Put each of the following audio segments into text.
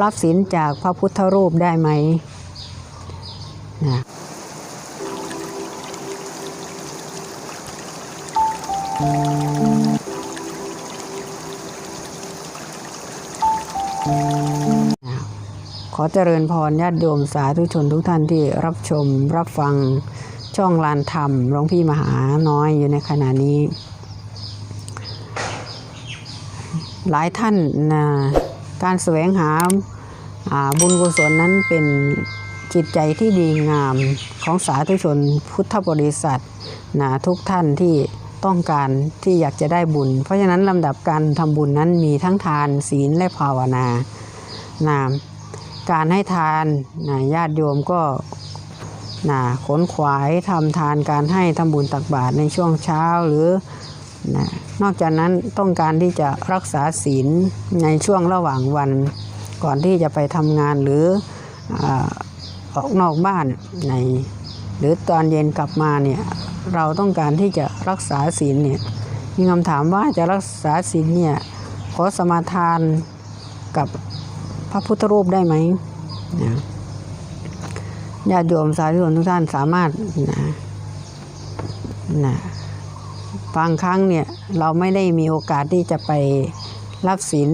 รับศีลจากพระพุทธรูปได้ไหมนะขอเจริญพรญาติโยมสาธุชนทุกท่านที่รับชมรับฟังช่องลานธรรมหลวงพี่มหาน้อยอยู่ในขณะนี้ หลายท่านนะ การแสวงหาบุญกุศลนั้นเป็นจิตใจที่ดีงามของสาธุชนพุทธบริษัทนะทุกท่านที่ต้องการที่อยากจะได้บุญ เพราะฉะนั้นลำดับการทำบุญนั้นมีทั้งทานศีลและภาวนานะการให้ทานนะญาติโยมก็นะขนขวายทำทานการให้ทำบุญตักบาตรในช่วงเช้าหรือนะ นอกจากนั้นต้องการที่จะรักษาศีลในช่วงระหว่างวัน ก่อนที่จะไปทำงานหรืออออกนอกบ้านในหรือตอนเย็นกลับมาเนี่ยเราต้องการที่จะรักษาศีลเนี่ยมีคำถามว่าจะรักษาศีลเนี่ยขอสมาทานกับพระพุทธรูปได้ไหมนะญาติโยมสาธุชนทุกท่านสามารถนะนะ บางครั้งเนี่ยเราไม่ได้มีโอกาสที่จะไปรับศีล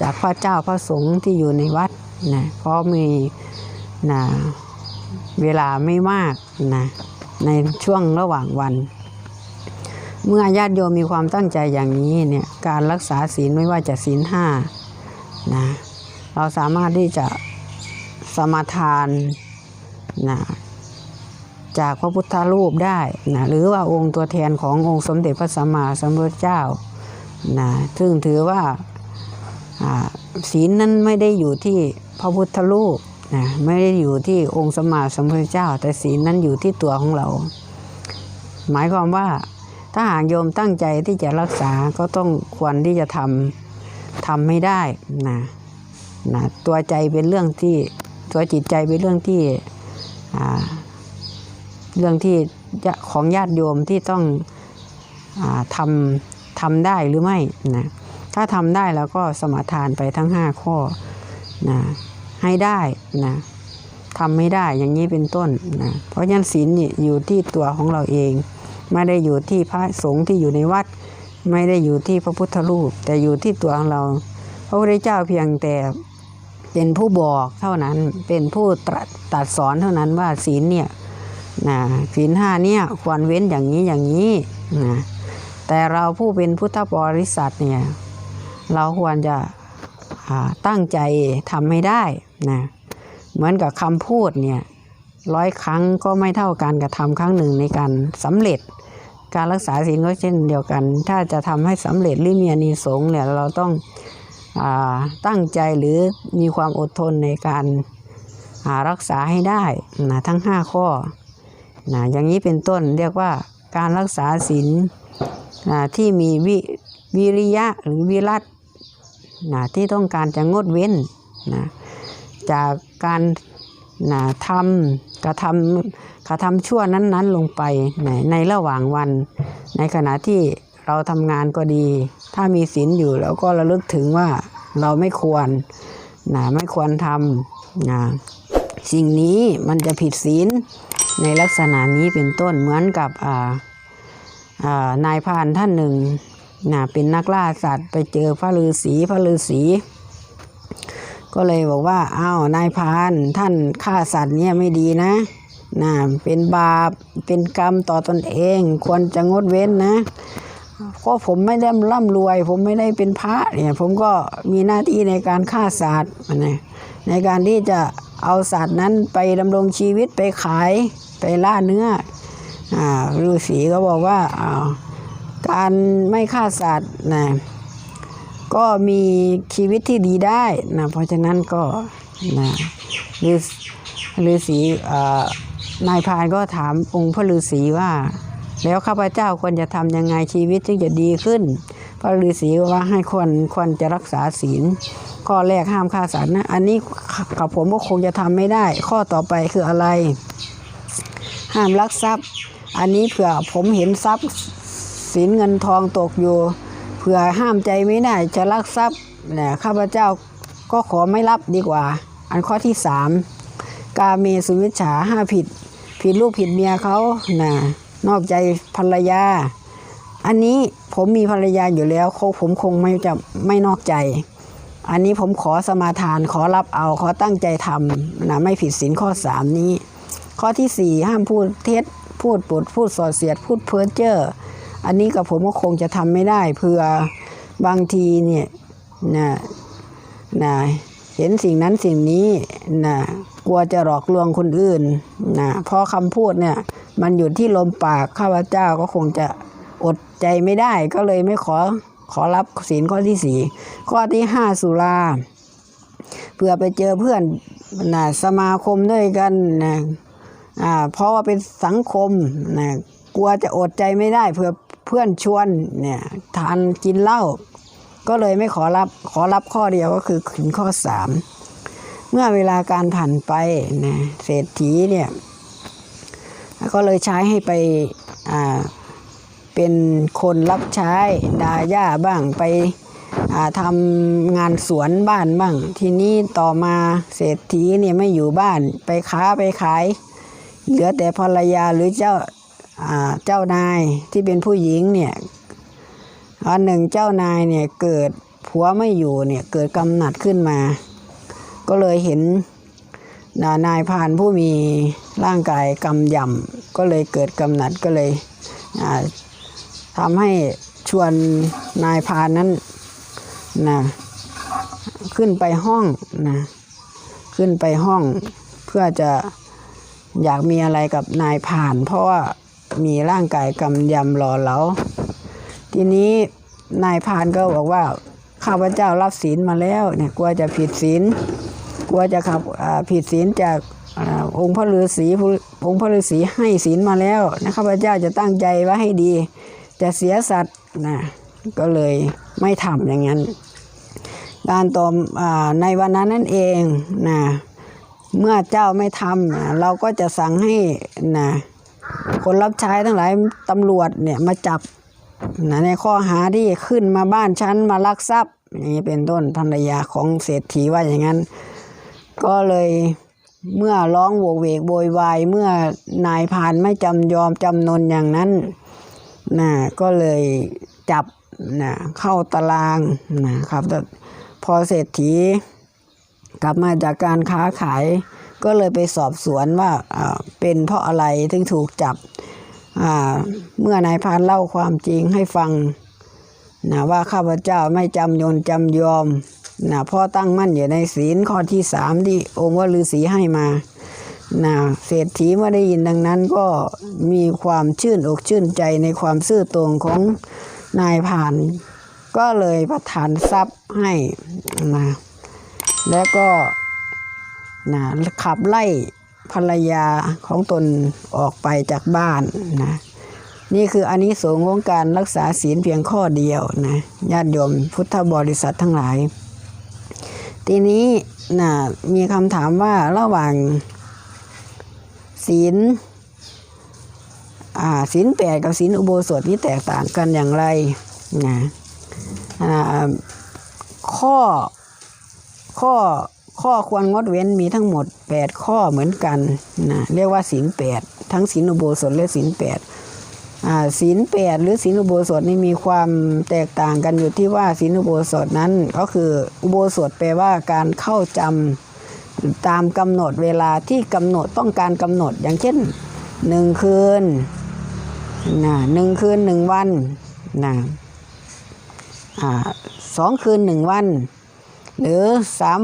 จากพระเจ้าพระสงฆ์ที่อยู่ในวัดนะเพราะมีนะเวลาไม่มากนะในช่วงระหว่างวัน เมื่อญาติโยมมีความตั้งใจอย่างนี้เนี่ยการรักษาศีลไม่ว่าจะศีลห้านะเราสามารถที่จะสมาทานนะ จากพระพุทธรูปได้นะหรือว่าองค์ตัวแทนขององค์สมเด็จพระสัมมาสัมพุทธเจ้านะซึ่งถือว่าศีลนั้นไม่ได้อยู่ที่พระพุทธรูปนะไม่ได้อยู่ที่องค์สมมาสัมพุทธเจ้า แต่ศีลนั้นอยู่ที่ตัวของเรา หมายความว่าถ้าหากโยมตั้งใจที่จะรักษาก็ต้องควรที่จะทำทำไม่ได้นะนะตัวใจเป็นเรื่องที่ตัวจิตใจเป็นเรื่องที่อ่า เรื่องที่ของญาติโยมที่ต้องอทำทำได้หรือไม่นะถ้าทำได้แล้วก็สมาทานไปทั้งห้าข้อนะให้ได้นะทำไม่ได้อย่างนี้เป็นต้นนะเพราะฉะนั้นศีลนี่อยู่ที่ตัวของเราเอง ไม่ได้อยู่ที่พระสงฆ์ที่อยู่ในวัด ไม่ได้อยู่ที่พระพุทธรูป แต่อยู่ที่ตัวของเรา พระพุทธเจ้าเพียงแต่เป็นผู้บอกเท่านั้นเป็นผู้ตรัสสอนเท่านั้นว่าศีลเนี่ย นะศีลห้าเนี่ยควรเว้นอย่างนี้อย่างนี้นะแต่เราผู้เป็นพุทธบริษัทเนี่ยเราควรจะตั้งใจทำให้ได้นะเหมือนกับคำพูดเนี่ยร้อยครั้งก็ไม่เท่าการกระทำครั้งหนึ่งในการสำเร็จ การรักษาศีลก็เช่นเดียวกัน ถ้าจะทำให้สำเร็จหรือมีอนิสงส์เนี่ยเราต้องอตั้งใจหรือมีความอดทนในการารักษาให้ได้นะทั้งห้าข้อ นะอย่างนี้เป็นต้นเรียกว่าการรักษาศีลนะที่มีวิวิริยะหรือวิรัตนะที่ต้องการจะงดเว้นนะจากการนะทำกระทำกระทำชั่วนั้นๆ ลงไปในในระหว่างวัน ในขณะที่เราทำงานก็ดี ถ้ามีศีลอยู่เราก็ระลึกถึงว่าเราไม่ควรนะไม่ควรทำนะสิ่งนี้มันจะผิดศีล ในลักษณะนี้เป็นต้นเหมือนกับนายพานท่านหนึ่งนะเป็นนักล่าสัตว์ไปเจอพระฤาษีพระฤาษีก็เลยบอกว่าอ้าวนายพานท่านฆ่าสัตว์เนี่ยไม่ดีนะนะเป็นบาปเป็นกรรมต่อตนเอง ควรจะงดเว้นนะก็ผมไม่ได้ร่ำรวย ผมไม่ได้เป็นพระเนี่ยผมก็มีหน้าที่ในการฆ่าสัตว์นะในการที่จะเอาสัตว์นั้นไปดำรงชีวิตไปขาย ไปล่าเนื้ออฤาษีก็บอกว่าการไม่ฆ่าสัตว์นะก็มีชีวิตที่ดีได้นะเพราะฉะนั้นก็นะฤาษีนายพานก็ถามองค์พระฤาษีว่า แล้วข้าพเจ้าควรจะทำยังไงชีวิตจึงจะดีขึ้น พระฤาษีว่าให้ควรควรจะรักษาศีล ข้อแรกห้ามฆ่าสัตว์นะ อันนี้กับผมก็คงจะทำไม่ได้ ข้อต่อไปคืออะไร ห้ามลักทรัพย์ อันนี้เผื่อผมเห็นทรัพย์สินเงินทองตกอยู่ เผื่อห้ามใจไม่ได้จะลักทรัพย์เนี่ยข้าพเจ้าก็ขอไม่รับดีกว่า อันข้อที่สามกาเมสุวิชาห้าผิด ผิดลูกผิดเมียเขานะนอกใจภรรยา อันนี้ผมมีภรรยาอยู่แล้วเขาผมคงไม่จะไม่นอกใจ อันนี้ผมขอสมาทานขอรับเอาขอตั้งใจทำนะไม่ผิดศีลข้อสามนี้ ข้อที่สี่ห้ามพูดเท็จพูดปดพูดส่อเสียดพูดเพ้อเจ้ออันนี้กับผมก็คงจะทำไม่ได้เพื่อบางทีเนี่ยนะนะเห็นสิ่งนั้นสิ่งนี้นะกลัวจะหลอกลวงคนอื่นนะเพราะคำพูดเนี่ยมันอยู่ที่ลมปากข้าพเจ้าก็คงจะอดใจไม่ได้ก็เลยไม่ขอขอรับศีลข้อที่สี่ข้อที่ห้าสุราเพื่อไปเจอเพื่อนนะสมาคมด้วยกันนะ อ่าเพราะว่าเป็นสังคมนะกลัวจะอดใจไม่ได้เพื่อเพื่อนชวนเนี่ยทานกินเหล้าก็เลยไม่ขอรับขอรับข้อเดียวก็คือขืนข้อสามเมื่อเวลาการผ่านไปนะเศรษฐีเนี่ยก็เลยใช้ให้ไปอ่าเป็นคนรับใช้ดาย่าบ้างไปทำงานสวนบ้านบ้าง ทีนี้ต่อมาเศรษฐีเนี่ยไม่อยู่บ้านไปค้าไปขาย เหลือแต่ภรรยาหรือเจ้าเจ้านายที่เป็นผู้หญิงเนี่ยอันหนึ่งเจ้านายเนี่ยเกิดผัวไม่อยู่เนี่ยเกิดกำหนัดขึ้นมา ก็เลยเห็นนานายพานผู้มีร่างกายกำยำก็เลยเกิดกำหนัดก็เลยทำให้ชวนนายพานนั้นนะขึ้นไปห้องนะขึ้นไปห้องเพื่อจะ อยากมีอะไรกับนายผ่าน เพราะว่ามีร่างกายกำยำหล่อเหลาทีนี้นายผ่านก็บอกว่าข้าพเจ้ารับศีลมาแล้วเนี่ยกลัวจะผิดศีลกลัวจะขับผิดศีลจากองค์พระฤาษีองค์พระฤาษีให้ศีลมาแล้วนะข้าพเจ้าจะตั้งใจไว้ให้ดี จะเสียสัตว์นะก็เลยไม่ทำอย่างนั้น การต่ออในวันนั้นนั่นเองนะ เมื่อเจ้าไม่ทำนะเราก็จะสั่งให้นะคนรับใช้ทั้งหลายตำรวจเนี่ยมาจับนะในข้อหาที่ขึ้นมาบ้านฉันมาลักทรัพย์อย่างนี้เป็นต้นภรรยาของเศรษฐีว่าอย่างนั้น ก็เลยเมื่อร้องโวกเวกโวยวายเมื่อนายพานไม่จำยอมจำนนอย่างนั้นนะก็เลยจับนะเข้าตารางนะครับพอเศรษฐี กลับมาจากการค้าขาย ก็เลยไปสอบสวนว่าเป็นเพราะอะไรถึงถูกจับเมื่อนายพานเล่าความจริงให้ฟังนะว่าข้าพเจ้าไม่จำยนจำยอมนะพราะตั้งมั่นอยู่ในศีลข้อที่สามที่องค์ว่าฤาษีให้มานะเศรษฐีเมื่อได้ยินดังนั้นก็มีความชื่นอกชื่นใจในความซื่อตรงของนายผ่าน ก็เลยประทานทรัพย์ให้นะ และก็นะขับไล่ภรรยาของตนออกไปจากบ้านนะนี่คืออานิสงส์ของการรักษาศีลเพียงข้อเดียวนะญาติโยมพุทธบริษัททั้งหลาย ทีนี้นะมีคำถามว่าระหว่างศีลศีลแปดกับศีลอุโบสถนี่แตกต่างกันอย่างไรนะข้อ ข้อข้อควรงดเว้นมีทั้งหมด 8 ข้อเหมือนกันนะเรียกว่าศีลแปดทั้งศีลอุโบสถและศีลแปดอ่าศีลแปดหรือศีลอุโบสถนี่มีความแตกต่างกันอยู่ที่ว่าศีลอุโบสถนั้น ก็คืออุโบสถแปลว่าการเข้าจำตามกำหนดเวลาที่กำหนดต้องการกำหนดอย่างเช่นหนึ่งคืนนะหนึ่งคืนหนึ่งวันนะสองคืนหนึ่งวัน หรือสาม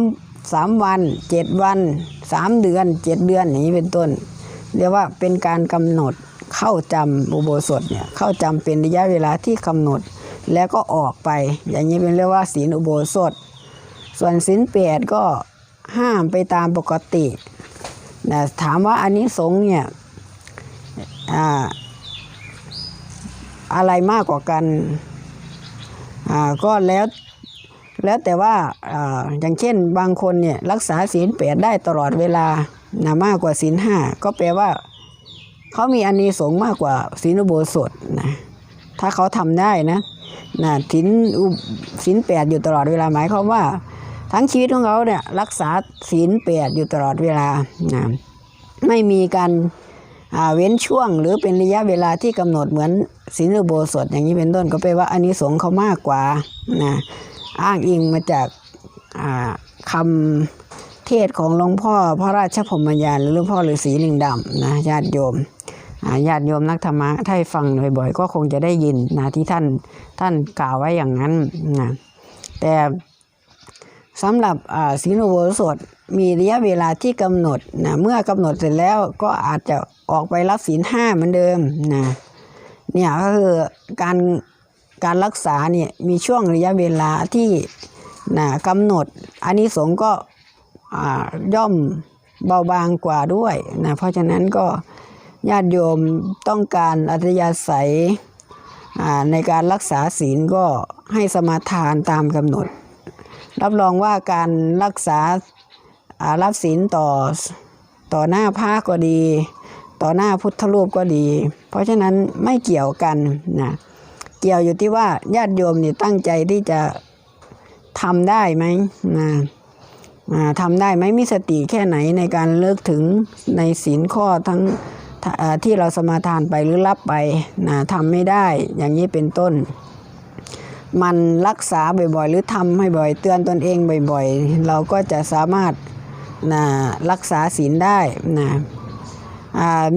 สามวันเจ็ดวันสามเดือนเจ็ดเดือนอย่างนี้เป็นต้น เรียกว่าเป็นการกำหนดเข้าจำอุโบสถเนี่ยเข้าจำเป็นระยะเวลาที่กำหนดแล้วก็ออกไป อย่างนี้เป็นเรียกว่าศีลอุโบสถ ส่วนศีลแปดก็ห้ามไปตามปกตินะถามว่าอันนี้สงเนี่ยอ่าอะไรมากกว่ากันอ่าก็แล้ว แล้วแต่ว่าออย่างเช่นบางคนเนี่ยรักษาศีลแปดได้ตลอดเวลานะมากกว่าศีลห้าก็แปลว่า เขามีอันนี้สงส์มากกว่าศีลอุโบสถนะถ้าเขาทำได้นะนะศีลอุศีลแปดอยู่ตลอดเวลาหมายความว่า ทั้งชีวิตของเขาเนี่ยรักษาศีลแปดอยู่ตลอดเวลานะไม่มีการเว้นช่วงหรือเป็นระยะเวลาที่กำหนดเหมือนศีลอุโบสถอย่างนี้เป็นต้นก็แปลว่าอานิสงส์เขามากกว่านะ อ้างอิงมาจากคำเทศของหลวงพ่อพระราชพรหมยาหรือหลวงพ่อฤาษีลิงดำนะญาติโยมญาติโยมนักธรรมะถ้าให้ฟังบ่อยๆก็คงจะได้ยินนะที่ท่านท่านกล่าวไว้อย่างนั้นนะแต่สำหรับศีลอุโบสถมีระยะเวลาที่กำหนดนะเมื่อกำหนดเสร็จแล้วก็อาจจะออกไปรับศีลห้าเหมือนเดิมนะเนี่ยก็คือการ การรักษาเนี่ยมีช่วงระยะเวลาที่นะกำหนดอันนี้สงก็อ่าย่อมเบาบางกว่าด้วยนะเพราะฉะนั้นก็ญาติโยมต้องการอัธยาศัยอ่าในการรักษาศีลก็ให้สมาทานตามกำหนด รับรองว่าการรักษาอารับศีลต่อต่อหน้าพระก็ดี ต่อหน้าพุทธรูปก็ดี เพราะฉะนั้นไม่เกี่ยวกันนะ เกี่ยวอยู่ที่ว่าญาติโยมเนี่ยตั้งใจที่จะทำได้ไหมนะทำได้ไหมมีสติแค่ไหนในการเลิกถึงในศีลข้อทั้งที่เราสมาทานไปหรือรับไปนะทำไม่ได้อย่างนี้เป็นต้น มันรักษาบ่อยๆ หรือทำให้บ่อยเตือนตนเองบ่อยๆ เราก็จะสามารถนะรักษาศีลได้นะ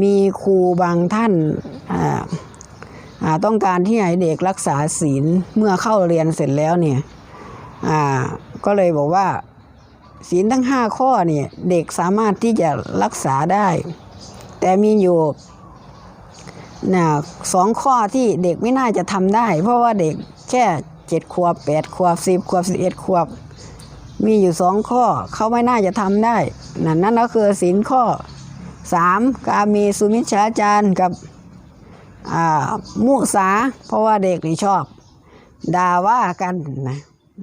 มีครูบางท่านอ่า ต้องการที่ให้เด็กรักษาศีลเมื่อเข้าเรียนเสร็จแล้วเนี่ยก็เลยบอกว่าศีลทั้งห้าข้อเนี่ยเด็กสามารถที่จะรักษาได้ แต่มีอยู่นะสองข้อที่เด็กไม่น่าจะทำได้ เพราะว่าเด็กแค่เจ็ดขวบแปดขวบสิบขวบสิบเอ็ดขวบ มีอยู่สองข้อเขาไม่น่าจะทำได้นั่นนั่นก็คือศีลข้อสามการมีสุมิชฌาจารกับ มุสา เพราะว่าเด็กนี่ชอบ ด่าว่ากันนะ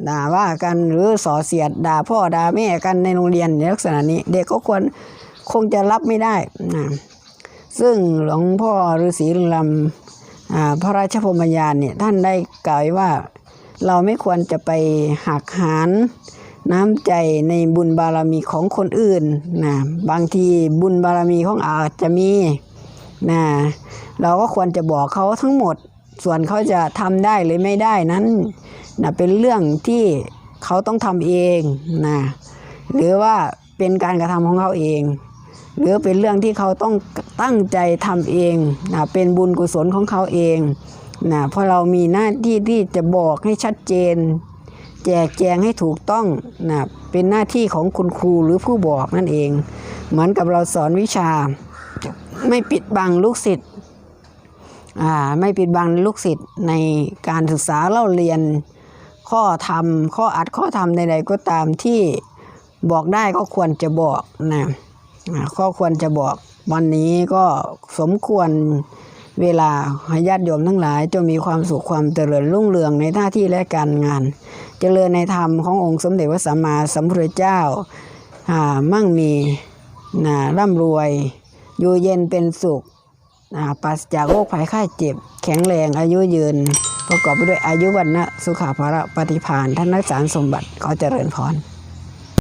ด่าว่ากันหรือส่อเสียดด่าพ่อด่าแม่กันในโรงเรียนในลักษณะนี้ เด็กก็ควรคงจะรับไม่ได้นะซึ่งหลวงพ่อฤาษีลิงลำพระราชพรมยานเนี่ยท่านได้กล่าวว้ว่า เราไม่ควรจะไปหักหานน้ำใจในบุญบารมีของคนอื่นนะบางทีบุญบารมีของอาจจะมี นะเราก็ควรจะบอกเขาทั้งหมด ส่วนเขาจะทำได้หรือไม่ได้นั้นนะเป็นเรื่องที่เขาต้องทำเองนะหรือว่าเป็นการกระทำของเขาเอง หรือเป็นเรื่องที่เขาต้องตั้งใจทำเองนะเป็นบุญกุศลของเขาเองนะเพราะเรามีหน้าที่ที่จะบอกให้ชัดเจน แจกแจงให้ถูกต้องนะเป็นหน้าที่ของคุณครูหรือผู้บอกนั่นเอง เหมือนกับเราสอนวิชา ไม่ปิดบังลูกศิษย์ไม่ปิดบังลูกศิษย์ในการศึกษาเล่าเรียนข้อธรรม ข้ออัดข้อธรรมใดๆก็ตามที่บอกได้ก็ควรจะบอกนะข้อควรจะบอกวันนี้ก็สมควรเวลาให้ญาติโยมทั้งหลายจงมีความสุขความเจริญรุ่งเรืองในหน้าที่และการงาน เจริญในธรรมขององค์สมเด็จพระสัมมาสัมพุทธเจ้าอ่ามั่งมีนะร่ำรวย อยู่เย็นเป็นสุขปราศจากโรคภัยไข้เจ็บ แข็งแรงอายุยืน ประกอบไปด้วยอายุวันนะสุขาภระปฏิพานท่านนักสารสมบัติขอเจริญพร